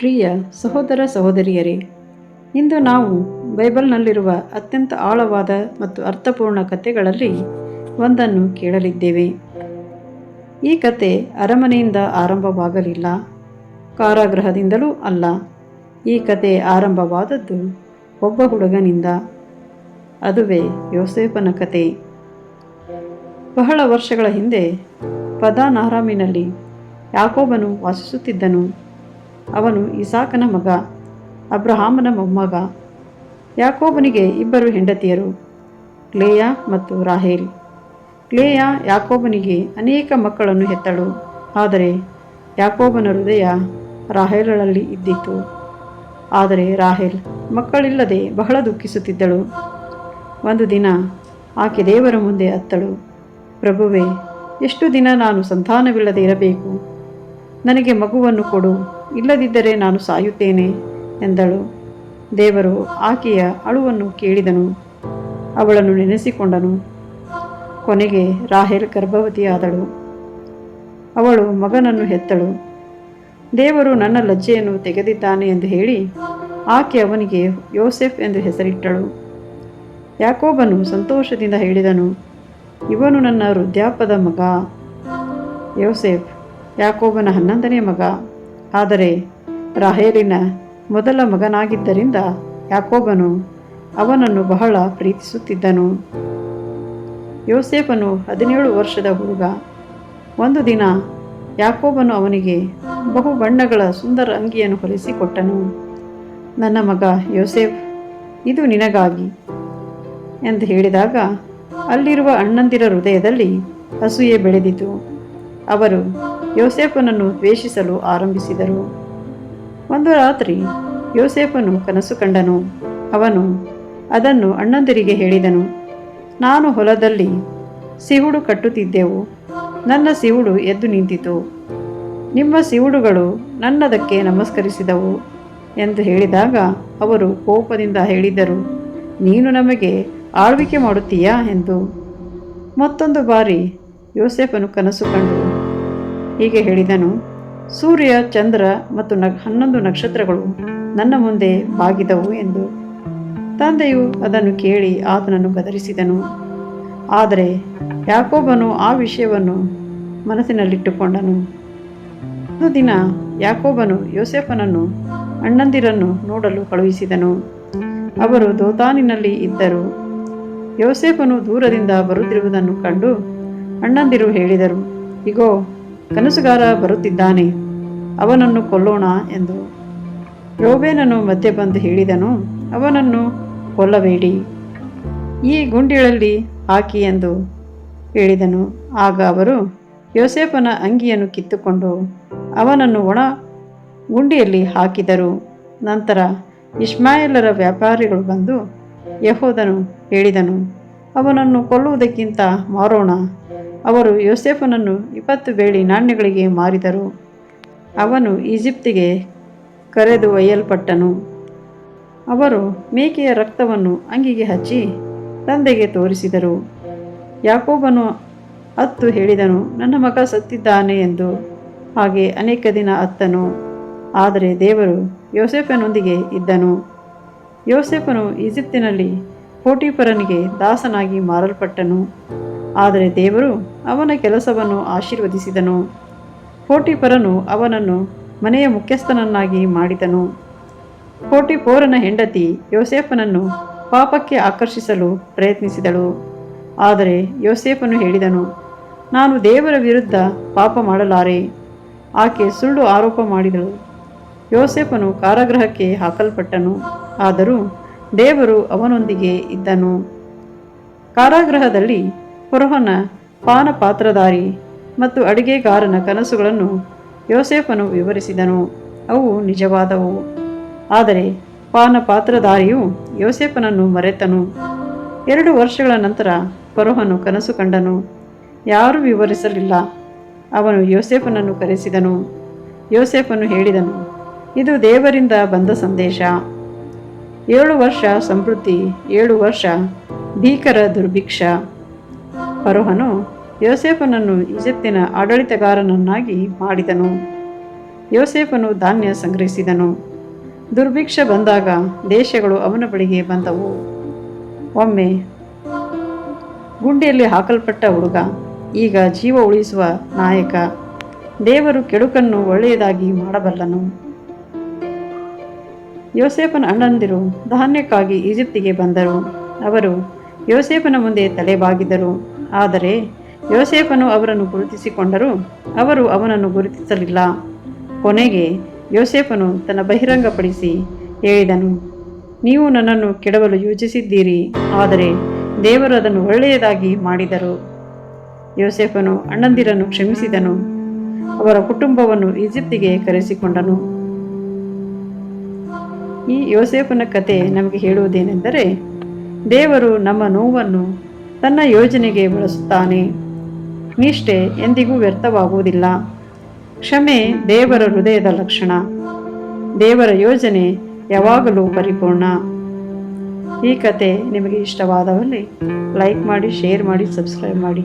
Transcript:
ಪ್ರಿಯ ಸಹೋದರ ಸಹೋದರಿಯರೇ, ಇಂದು ನಾವು ಬೈಬಲ್ನಲ್ಲಿರುವ ಅತ್ಯಂತ ಆಳವಾದ ಮತ್ತು ಅರ್ಥಪೂರ್ಣ ಕಥೆಗಳಲ್ಲಿ ಒಂದನ್ನು ಕೇಳಲಿದ್ದೇವೆ. ಈ ಕತೆ ಅರಮನೆಯಿಂದ ಆರಂಭವಾಗಲಿಲ್ಲ, ಕಾರಾಗೃಹದಿಂದಲೂ ಅಲ್ಲ. ಈ ಕತೆ ಆರಂಭವಾದದ್ದು ಒಬ್ಬ ಹುಡುಗನಿಂದ, ಅದುವೇ ಯೋಸೇಫನ ಕತೆ ಬಹಳ ವರ್ಷಗಳ ಹಿಂದೆ ಪದಾನಾರಾಮಿನಲ್ಲಿ ಯಾಕೋಬನು ವಾಸಿಸುತ್ತಿದ್ದನು. ಅವನು ಇಸಾಕನ ಮಗ, ಅಬ್ರಹಾಮನ ಮೊಮ್ಮಗ, ಯಾಕೋಬನಿಗೆ ಇಬ್ಬರು ಹೆಂಡತಿಯರು, ಕ್ಲೇಯ ಮತ್ತು ರಾಹೇಲ್. ಕ್ಲೇಯ ಯಾಕೋಬನಿಗೆ ಅನೇಕ ಮಕ್ಕಳನ್ನು ಹೆತ್ತಳು, ಆದರೆ ಯಾಕೋಬನ ಹೃದಯ ರಾಹೇಲ್ಗಳಲ್ಲಿ ಇದ್ದಿತು. ಆದರೆ ರಾಹೇಲ್ ಮಕ್ಕಳಿಲ್ಲದೆ ಬಹಳ ದುಃಖಿಸುತ್ತಿದ್ದಳು. ಒಂದು ದಿನ ಆಕೆ ದೇವರ ಮುಂದೆ ಅತ್ತಳು ಪ್ರಭುವೇ, ಎಷ್ಟು ದಿನ ನಾನು ಸಂತಾನವಿಲ್ಲದೆ ಇರಬೇಕು? ನನಗೆ ಮಗುವನ್ನು ಕೊಡು ಇಲ್ಲದಿದ್ದರೆ ನಾನು ಸಾಯುತ್ತೇನೆ ಎಂದಳು. ದೇವರು ಆಕೆಯ ಅಳುವನ್ನು ಕೇಳಿದನು. ಅವಳನ್ನು ನೆನೆಸಿಕೊಂಡನು. ಕೊನೆಗೆ ರಾಹೇಲ್ ಗರ್ಭವತಿಯಾದಳು. ಅವಳು ಮಗನನ್ನು ಹೆತ್ತಳು. ದೇವರು ನನ್ನ ಲಜ್ಜೆಯನ್ನು ತೆಗೆದಿದ್ದಾನೆ ಎಂದು ಹೇಳಿ ಆಕೆ ಅವನಿಗೆ ಯೋಸೆಫ್ ಎಂದು ಹೆಸರಿಟ್ಟಳು. ಯಾಕೋಬನು ಸಂತೋಷದಿಂದ ಹೇಳಿದನು, ಇವನು ನನ್ನ ವೃದ್ಧಾಪದ ಮಗ. ಯೋಸೆಫ್ ಯಾಕೋಬನ ಹನ್ನೊಂದನೇ ಮಗ. ಆದರೆ ರಾಹೇಲಿನ ಮೊದಲ ಮಗನಾಗಿದ್ದರಿಂದ ಯಾಕೋಬನು ಅವನನ್ನು ಬಹಳ ಪ್ರೀತಿಸುತ್ತಿದ್ದನು. ಯೋಸೇಫನು ಹದಿನೇಳು ವರ್ಷದ ಹುಡುಗ. ಒಂದು ದಿನ ಯಾಕೋಬನು ಅವನಿಗೆ ಬಹು ಬಣ್ಣಗಳ ಸುಂದರ ಅಂಗಿಯನ್ನು ಹೊಲಿಸಿಕೊಟ್ಟನು. ನನ್ನ ಮಗ ಯೋಸೇಫ್, ಇದು ನಿನಗಾಗಿ ಎಂದು ಹೇಳಿದಾಗ ಅಲ್ಲಿರುವ ಅಣ್ಣಂದಿರ ಹೃದಯದಲ್ಲಿ ಅಸೂಯೆ ಬೆಳೆದಿತು. ಅವರು ಯೋಸೇಫನನ್ನು ದ್ವೇಷಿಸಲು ಆರಂಭಿಸಿದರು. ಒಂದು ರಾತ್ರಿ ಯೋಸೇಫನು ಕನಸು ಕಂಡನು. ಅವನು ಅದನ್ನು ಅಣ್ಣಂದಿರಿಗೆ ಹೇಳಿದನು. ನಾನು ಹೊಲದಲ್ಲಿ ಸಿವುಡು ಕಟ್ಟುತ್ತಿದ್ದೆವು. ನನ್ನ ಸಿವುಡು ಎದ್ದು ನಿಂತಿತು. ನಿಮ್ಮ ಸಿವುಡುಗಳು ನನ್ನದಕ್ಕೆ ನಮಸ್ಕರಿಸಿದವು ಎಂದು ಹೇಳಿದಾಗ ಅವರು ಕೋಪದಿಂದ ಹೇಳಿದರು. ನೀನು ನಮಗೆ ಆಳ್ವಿಕೆ ಮಾಡುತ್ತೀಯಾ ಎಂದು ಮತ್ತೊಂದು ಬಾರಿ ಯೋಸೆಫನು ಕನಸು ಕಂಡು ಹೀಗೆ ಹೇಳಿದನು, ಸೂರ್ಯ, ಚಂದ್ರ ಮತ್ತು ನ ಹನ್ನೊಂದು ನಕ್ಷತ್ರಗಳು ನನ್ನ ಮುಂದೆ ಬಾಗಿದವು ಎಂದು. ತಂದೆಯು ಅದನ್ನು ಕೇಳಿ ಆತನನ್ನು ಗದರಿಸಿದನು. ಆದರೆ ಯಾಕೋಬನು ಆ ವಿಷಯವನ್ನು ಮನಸ್ಸಿನಲ್ಲಿಟ್ಟುಕೊಂಡನು. ಒಂದು ದಿನ ಯಾಕೋಬನು ಯೋಸೆಫನನ್ನು, ಅಣ್ಣಂದಿರನ್ನು ನೋಡಲು ಕಳುಹಿಸಿದನು. ಅವರು ದೋತಾನಿನಲ್ಲಿ ಇದ್ದರು. ಯೋಸೆಫನು ದೂರದಿಂದ ಬರುತ್ತಿರುವುದನ್ನು ಕಂಡು ಅಣ್ಣಂದಿರು ಹೇಳಿದರು, ಇಗೋ ಕನಸುಗಾರ ಬರುತ್ತಿದ್ದಾನೆ. ಅವನನ್ನು ಕೊಲ್ಲೋಣ ಎಂದು ರೋಬೇನನು ಮಧ್ಯೆ ಬಂದು ಹೇಳಿದನು. ಅವನನ್ನು ಕೊಲ್ಲಬೇಡಿ. ಈ ಗುಂಡಿಗಳಲ್ಲಿ ಹಾಕಿ ಎಂದು ಹೇಳಿದನು. ಆಗ ಅವರು ಯೋಸೇಫನ ಅಂಗಿಯನ್ನು ಕಿತ್ತುಕೊಂಡು ಅವನನ್ನು ಒಣ ಗುಂಡಿಯಲ್ಲಿ ಹಾಕಿದರು. ನಂತರ ಇಸ್ಮಾಯಿಲರ ವ್ಯಾಪಾರಿಗಳು ಬಂದು ಯಹೋದನು ಹೇಳಿದನು, ಅವನನ್ನು ಕೊಲ್ಲುವುದಕ್ಕಿಂತ ಮಾರೋಣ. ಅವರು ಯೋಸೆಫನನ್ನು ಇಪ್ಪತ್ತು ಬೇಳಿ ನಾಣ್ಯಗಳಿಗೆ ಮಾರಿದರು. ಅವನು ಈಜಿಪ್ತಿಗೆ ಕರೆದು ಒಯ್ಯಲ್ಪಟ್ಟನು. ಅವರು ಮೇಕೆಯ ರಕ್ತವನ್ನು ಅಂಗಿಗೆ ಹಚ್ಚಿ ತಂದೆಗೆ ತೋರಿಸಿದರು. ಯಾಕೋಬನು ಅತ್ತು ಹೇಳಿದನು, ನನ್ನ ಮಗ ಸತ್ತಿದ್ದಾನೆ ಎಂದು. ಹಾಗೆ ಅನೇಕ ದಿನ ಅತ್ತನು. ಆದರೆ ದೇವರು ಯೋಸೆಫನೊಂದಿಗೆ ಇದ್ದನು. ಯೋಸೆಫನು ಈಜಿಪ್ತಿನಲ್ಲಿ ಕೋಟಿಪರನಿಗೆ ದಾಸನಾಗಿ ಮಾರಲ್ಪಟ್ಟನು. ಆದರೆ ದೇವರು ಅವನ ಕೆಲಸವನ್ನು ಆಶೀರ್ವದಿಸಿದನು. ಕೋಟಿಪರನು ಅವನನ್ನು ಮನೆಯ ಮುಖ್ಯಸ್ಥನನ್ನಾಗಿ ಮಾಡಿದನು. ಪೋಟಿಪೋರನ ಹೆಂಡತಿ ಯೋಸೇಫನನ್ನು ಪಾಪಕ್ಕೆ ಆಕರ್ಷಿಸಲು ಪ್ರಯತ್ನಿಸಿದಳು. ಆದರೆ ಯೋಸೇಫನು ಹೇಳಿದನು, ನಾನು ದೇವರ ವಿರುದ್ಧ ಪಾಪ ಮಾಡಲಾರೆ. ಆಕೆ ಸುಳ್ಳು ಆರೋಪ ಮಾಡಿದಳು. ಯೋಸೇಫನು ಕಾರಾಗೃಹಕ್ಕೆ ಹಾಕಲ್ಪಟ್ಟನು, ಆದರೂ ದೇವರು ಅವನೊಂದಿಗೆ ಇದ್ದನು. ಕಾರಾಗೃಹದಲ್ಲಿ ಫೊರೋಹನ ಪಾನಪಾತ್ರಧಾರಿ ಮತ್ತು ಅಡಿಗೆಗಾರನ ಕನಸುಗಳನ್ನು ಯೋಸೇಫನು ವಿವರಿಸಿದನು. ಅವು ನಿಜವಾದವು. ಆದರೆ ಪಾನಪಾತ್ರಧಾರಿಯು ಯೋಸೇಫನನ್ನು ಮರೆತನು. ಎರಡು ವರ್ಷಗಳ ನಂತರ ಫರೋಹನು ಕನಸು ಕಂಡನು. ಯಾರೂ ವಿವರಿಸಲಿಲ್ಲ. ಅವನು ಯೋಸೇಫನನ್ನು ಕರೆಸಿದನು. ಯೋಸೇಫನು ಹೇಳಿದನು, ಇದು ದೇವರಿಂದ ಬಂದ ಸಂದೇಶ. ಏಳು ವರ್ಷ ಸಮೃದ್ಧಿ ಏಳು ವರ್ಷ ಭೀಕರ ದುರ್ಭಿಕ್ಷ. ಫರೋಹನು ಯೋಸೇಫನನ್ನು ಈಜಿಪ್ತಿನ ಆಡಳಿತಗಾರನನ್ನಾಗಿ ಮಾಡಿದನು. ಯೋಸೇಫನು ಧಾನ್ಯ ಸಂಗ್ರಹಿಸಿದನು. ದುರ್ಭಿಕ್ಷ ಬಂದಾಗ ದೇಶಗಳು ಅವನ ಬಳಿಗೆ ಬಂದವು. ಒಮ್ಮೆ ಗುಂಡಿಯಲ್ಲಿ ಹಾಕಲ್ಪಟ್ಟ ಹುಡುಗ, ಈಗ ಜೀವ ಉಳಿಸುವ ನಾಯಕ, ದೇವರು ಕೆಡುಕನ್ನು ಒಳ್ಳೆಯದಾಗಿ ಮಾಡಬಲ್ಲನು. ಯೋಸೇಫನ ಅಣ್ಣಂದಿರು ಧಾನ್ಯಕ್ಕಾಗಿ ಈಜಿಪ್ತಿಗೆ ಬಂದರು. ಅವರು ಯೋಸೇಫನ ಮುಂದೆ ತಲೆಬಾಗಿದರು. ಆದರೆ ಯೋಸೇಫನು ಅವರನ್ನು ಗುರುತಿಸಿಕೊಂಡರು ಅವರು ಅವನನ್ನು ಗುರುತಿಸಲಿಲ್ಲ. ಕೊನೆಗೆ ಯೋಸೇಫನು ತನ್ನ ಬಹಿರಂಗಪಡಿಸಿ ಹೇಳಿದನು, ನೀವು ನನ್ನನ್ನು ಕೆಡವಲು ಯೋಚಿಸಿದ್ದೀರಿ, ಆದರೆ ದೇವರು ಅದನ್ನು ಒಳ್ಳೆಯದಾಗಿ ಮಾಡಿದರು. ಯೋಸೇಫನು ಅಣ್ಣಂದಿರನ್ನು ಕ್ಷಮಿಸಿದನು, ಅವರ ಕುಟುಂಬವನ್ನು ಈಜಿಪ್ತಿಗೆ ಕರೆಸಿಕೊಂಡನು. ಈ ಯೋಸೇಫನ ಕತೆ ನಮಗೆ ಹೇಳುವುದೇನೆಂದರೆ, ದೇವರು ನಮ್ಮ ನೋವನ್ನು ತನ್ನ ಯೋಜನೆಗೆ ಬಳಸುತ್ತಾನೆ. ನಿಷ್ಠೆ ಎಂದಿಗೂ ವ್ಯರ್ಥವಾಗುವುದಿಲ್ಲ. ಕ್ಷಮೆ ದೇವರ ಹೃದಯದ ಲಕ್ಷಣ. ದೇವರ ಯೋಜನೆ ಯಾವಾಗಲೂ ಪರಿಪೂರ್ಣ. ಈ ಕತೆ ನಿಮಗೆ ಇಷ್ಟವಾದವಲ್ಲಿ ಲೈಕ್ ಮಾಡಿ, ಶೇರ್ ಮಾಡಿ, ಸಬ್ಸ್ಕ್ರೈಬ್ ಮಾಡಿ.